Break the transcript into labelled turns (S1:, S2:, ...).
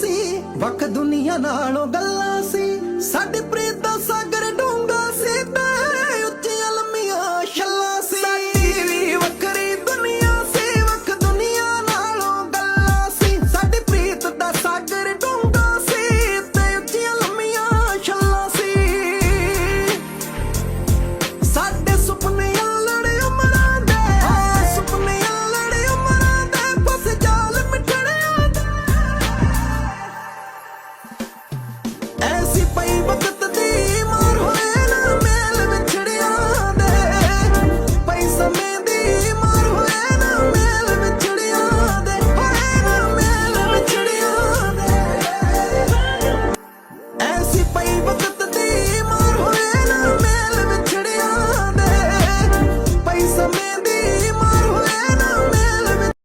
S1: ਸੀ। ਵਕ ਦੁਨੀਆ ਨਾਲੋਂ ਗੱਲਾਂ ਸੀ। ਸਾਡੇ ਪ੍ਰੀਤ